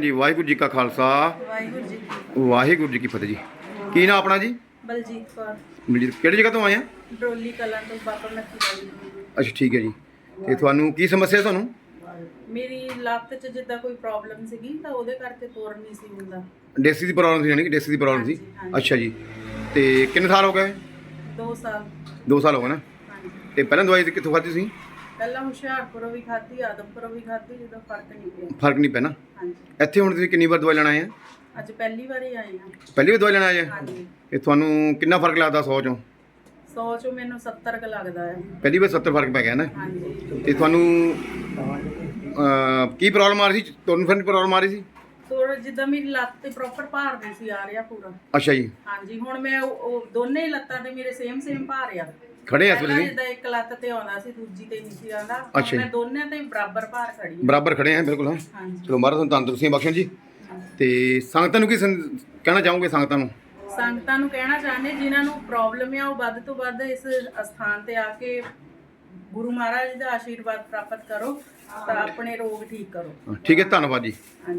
ਜੀ ਵਾਹਿਗੁਰੂ ਜੀ ਕਾ ਖਾਲਸਾ। ਵਾਹਿਗੁਰੂ ਜੀ ਵਾਹਿਗੁਰੂ ਜੀ ਕੀ ਫਤਿਹ ਜੀ। ਕੀ ਨਾਮ ਆਪਣਾ ਜੀ? ਬਲਜੀਤ ਕੌਰ। ਕਿਹੜੀ ਜਗ੍ਹਾ ਤੋਂ ਆਏ ਆ? ਡਰੋਲੀ ਕਲਾਂ ਤੋਂ ਬਾਬਾ ਨੱਥੀ ਵਾਲੀ। ਅੱਛਾ ਠੀਕ ਹੈ ਜੀ। ਤੇ ਤੁਹਾਨੂੰ ਕੀ ਸਮੱਸਿਆ ਤੁਹਾਨੂੰ? ਮੇਰੀ ਲੱਤ 'ਚ ਜਿੱਦਾਂ ਕੋਈ ਪ੍ਰੋਬਲਮ ਸੀਗੀ ਤਾਂ ਉਹਦੇ ਕਰਕੇ ਤੁਰ ਨਹੀਂ ਸੀ ਹੁੰਦਾ। ਡੇਸੀ ਦੀ ਪ੍ਰੋਬਲਮ ਸੀ ਯਾਨੀ ਕਿ ਡੇਸੀ ਦੀ ਪ੍ਰੋਬਲਮ ਸੀ? ਹਾਂਜੀ, ਹਾਂਜੀ। ਅੱਛਾ ਜੀ। ਤੇ ਕਿੰਨੇ ਸਾਲ ਹੋ ਗਏ? 2 ਸਾਲ। 2 ਸਾਲ ਹੋ ਗਏ ਨਾ? ਤੇ ਪਹਿਲਾਂ ਦਵਾਈ ਕਿੱਥੋਂ ਖਾਧੀ ਸੀ? ਪਹਿਲਾਂ ਹੁਸ਼ਿਆਰਪੁਰੋਂ ਵੀ ਖਾਧੀ ਆਦਮਪੁਰੋਂ ਵੀ ਖਾਧੀ ਜਦੋਂ ਫ਼ਰਕ ਨਹੀਂ ਪਿਆ। ਫ਼ਰਕ ਨਹੀਂ ਪੈਣਾ? ਹਾਂਜੀ। ਇੱਥੇ ਹੁਣ ਤੁਸੀਂ ਕਿੰਨੀ ਵਾਰ ਦਵਾਈ ਲੈਣ ਆਏ ਆ? ਅੱਜ ਪਹਿਲੀ ਵਾਰੀ ਆਈ ਹਾਂ ਪਹਿਲੀ ਵਾਰ ਦਵਾਈ ਲੈਣ ਆਏ ਆ? ਹਾਂਜੀ। ਇਹ ਤੁਹਾਨੂੰ ਕਿੰਨਾ ਫ਼ਰਕ ਲੱਗਦਾ 100 ਚੋਂ? 100 ਚੋਂ ਮੈਨੂੰ 70 ਕ ਲੱਗਦਾ ਹੈ। ਪਹਿਲੀ ਵਾਰ 70 ਫ਼ਰਕ ਪੈ ਗਿਆ ਨਾ? ਹਾਂਜੀ। ਤੇ ਤੁਹਾਨੂੰ ਅਹ, ਕੀ ਪ੍ਰੋਬਲਮ ਆ ਰਹੀ ਸੀ? ਤੁਹਾਨੂੰ ਫਿਰ ਪ੍ਰੋਬਲਮ ਆ ਰਹੀ ਸੀ? ਤੋਰ ਜਿੱਦਾਂ ਮੇਰੀ ਲੱਤ ਤੇ ਪ੍ਰੋਪਰ ਭਾਰ ਨਹੀਂ ਸੀ ਆ ਰਿਹਾ ਪੂਰਾ। ਅੱਛਾ ਜੀ। ਹਾਂਜੀ ਹੁਣ ਮੈਂ ਉਹ ਉਹ ਦੋਨੇ ਹੀ ਲੱਤਾਂ ਤੇ ਮੇਰੇ ਸੇਮ ਸੇਮ ਭਾਰ ਆ। ਖੜੇ ਆ ਇਸ ਵੇਲੇ ਪਹਿਲਾਂ ਜੀ ਜਿੱਦਾਂ ਇੱਕ ਲੱਤ ਤੇ ਆਉਂਦਾ ਸੀ ਦੂਜੀ ਤੇ ਨਹੀਂ ਸੀ ਆਉਂਦਾ। ਅੱਛਾ ਜੀ। ਮੈਂ ਦੋਨੇ ਤੇ ਬਰਾਬਰ ਭਾਰ ਖੜੀ ਹਾਂ ਬਰਾਬਰ ਖੜੇ ਆ ਬਿਲਕੁਲ ਹਾਂ। ਹਾਂਜੀ। ਚਲੋ ਮਹਾਰਾਜ ਤੁਹਾਨੂੰ ਤੰਦਰੁਸਤੀਆਂ ਬਖਸ਼ਣ ਜੀ। ਤੇ ਸੰਗਤਾਂ ਨੂੰ ਕੀ ਸੰ- ਕਹਿਣਾ ਚਾਹੋਗੇ ਸੰਗਤਾਂ ਨੂੰ? ਸੰਗਤਾਂ ਨੂੰ ਕਹਿਣਾ ਚਾਹੁੰਦੇ ਜਿਨ੍ਹਾਂ ਨੂੰ ਪ੍ਰੋਬਲਮ ਆ ਉਹ ਵੱਧ ਤੋਂ ਵੱਧ ਇਸ ਅਸਥਾਨ ਤੇ ਆ ਕੇ ਗੁਰੂ ਮਹਾਰਾਜ ਦਾ ਆਸ਼ੀਰਵਾਦ ਪ੍ਰਾਪਤ ਕਰੋ ਤਾਂ ਆਪਣੇ ਰੋਗ ਠੀਕ ਕਰੋ। ਹਾਂ, ਠੀਕ ਹੈ ਧੰਨਵਾਦ ਜੀ। ਹਾਂਜੀ।